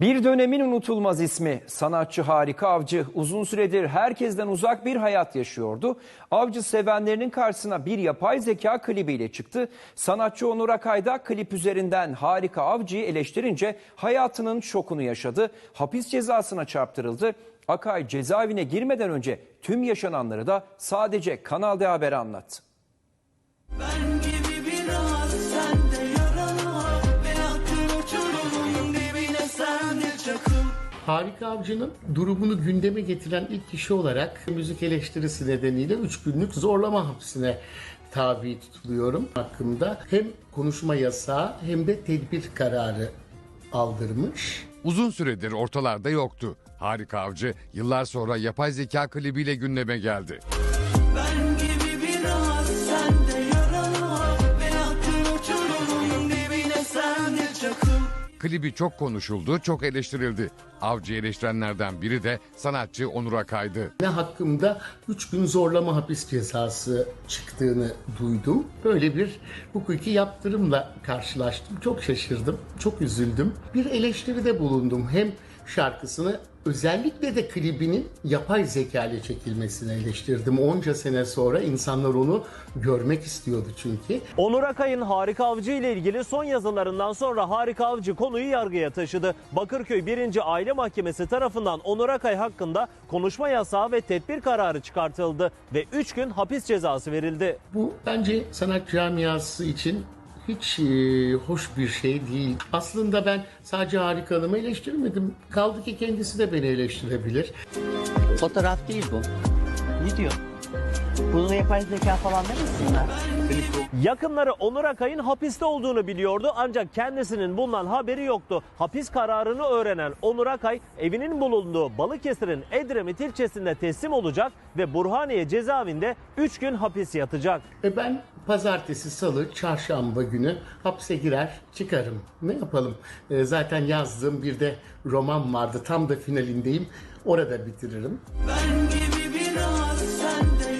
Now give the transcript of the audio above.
Bir dönemin unutulmaz ismi sanatçı Harika Avcı uzun süredir herkesten uzak bir hayat yaşıyordu. Avcı sevenlerinin karşısına bir yapay zeka klibiyle çıktı. Sanatçı Onur Akay da klip üzerinden Harika Avcı'yı eleştirince hayatının şokunu yaşadı. Hapis cezasına çarptırıldı. Akay cezaevine girmeden önce tüm yaşananları da sadece Kanal D Haber'e anlattı. Ben Harika Avcı'nın durumunu gündeme getiren ilk kişi olarak müzik eleştirisi nedeniyle 3 günlük zorlama hapsine tabi tutuluyorum hakkında. Hem konuşma yasağı hem de tedbir kararı aldırmış. Uzun süredir ortalarda yoktu. Harika Avcı yıllar sonra yapay zeka klibiyle gündeme geldi. Ben gibi biraz sen de yaralı uçurumun dibine sen de çakıl Klibi çok konuşuldu, çok eleştirildi. Avcı eleştirenlerden biri de sanatçı Onur Akay'dı. Ne hakkımda 3 gün zorlama hapis cezası çıktığını duydum. Böyle bir hukuki yaptırımla karşılaştım. Çok şaşırdım, çok üzüldüm. Bir eleştiride bulundum. Hem şarkısını özellikle de klibinin yapay zeka ile çekilmesini eleştirdim. Onca sene sonra insanlar onu görmek istiyordu çünkü. Onur Akay'ın Harika Avcı ile ilgili son yazılarından sonra Harika Avcı konuyu yargıya taşıdı. Bakırköy 1. Aile Mahkemesi tarafından Onur Akay hakkında konuşma yasağı ve tedbir kararı çıkartıldı ve 3 gün hapis cezası verildi. Bu bence sanat camiası için hiç e, hoş bir şey değil. Aslında ben sadece Harika Hanım'ı eleştirmedim. Kaldı ki kendisi de beni eleştirebilir. Fotoğraf değil bu. Ne diyor? Bunu yapay zeka falan demesinler. Yakınları Onur Akay'ın hapiste olduğunu biliyordu ancak kendisinin bundan haberi yoktu. Hapis kararını öğrenen Onur Akay evinin bulunduğu Balıkesir'in Edremit ilçesinde teslim olacak ve Burhaniye cezaevinde 3 gün hapis yatacak. E ben pazartesi, salı, çarşamba günü hapse girer çıkarım. Ne yapalım? E, zaten yazdığım bir de roman vardı. Tam da finalindeyim. Orada bitiririm. Ben gibi biraz sen de